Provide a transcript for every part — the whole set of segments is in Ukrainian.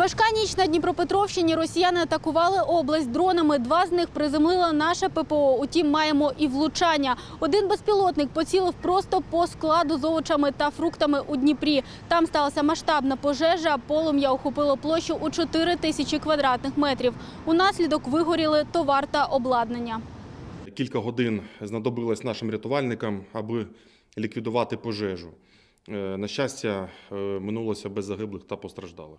Важка ніч на Дніпропетровщині. Росіяни атакували область дронами. Два з них приземлило наше ППО. Утім, маємо і влучання. Один безпілотник поцілив просто по складу з овочами та фруктами у Дніпрі. Там сталася масштабна пожежа. Полум'я охопило площу у 4 тисячі квадратних метрів. Унаслідок вигоріли товар та обладнання. Кілька годин знадобилось нашим рятувальникам, аби ліквідувати пожежу. Е, На щастя, е, минулося без загиблих та постраждалих.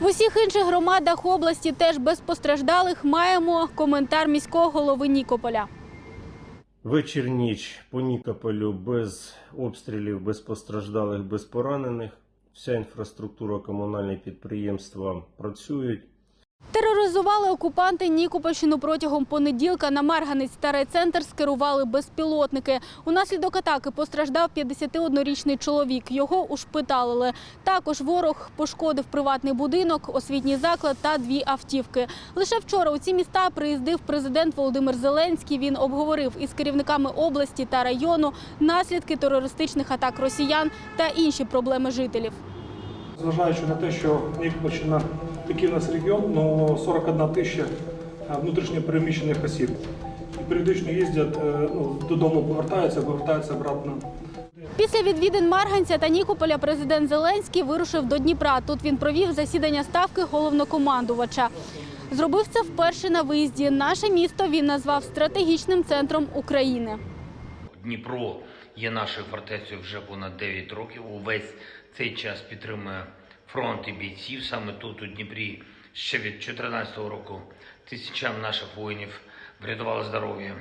В усіх інших громадах області теж без постраждалих маємо коментар міського голови Нікополя. Вечір ніч по Нікополю без обстрілів, без постраждалих, без поранених. Вся інфраструктура, комунального підприємства працюють. Тероризували окупанти Нікопольщину протягом понеділка. На Марганець старий центр скерували безпілотники. Унаслідок атаки постраждав 51-річний чоловік. Його ушпиталили. Також ворог пошкодив приватний будинок, освітній заклад та дві автівки. Лише вчора у ці міста приїздив президент Володимир Зеленський. Він обговорив із керівниками області та району наслідки терористичних атак росіян та інші проблеми жителів. Зважаючи на те, що Нікопольщина такий у нас регіон, ну 41 тисяча е, внутрішньо переміщених осіб. І періодично їздять, е, ну, додому повертаються, повертаються обратно. Після відвідин Марганця та Нікополя президент Зеленський вирушив до Дніпра. Тут він провів засідання ставки головнокомандувача. Зробив це вперше на виїзді. Наше місто він назвав стратегічним центром України. Дніпро є нашою фортецею вже понад 9 років. Увесь цей час підтримує фронт і бійців. Саме тут, у Дніпрі, ще від 2014 року тисячам наших воїнів врятували здоров'я.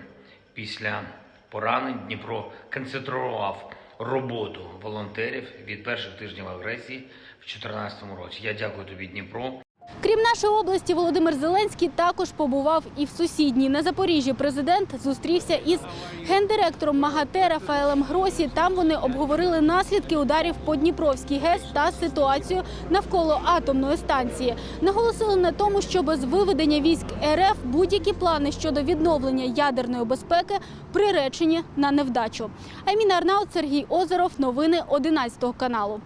Після поранень Дніпро концентрував роботу волонтерів від перших тижнів агресії в 2014 році. Я дякую тобі, Дніпро. Крім нашої області, Володимир Зеленський також побував і в сусідній. На Запоріжжі президент зустрівся із гендиректором МАГАТЕ Рафаелем Гросі. Там вони обговорили наслідки ударів по Дніпровській ГЕС та ситуацію навколо атомної станції. Наголосили на тому, що без виведення військ РФ будь-які плани щодо відновлення ядерної безпеки приречені на невдачу. Айміна Арнаут, Сергій Озеров. Новини 11 каналу.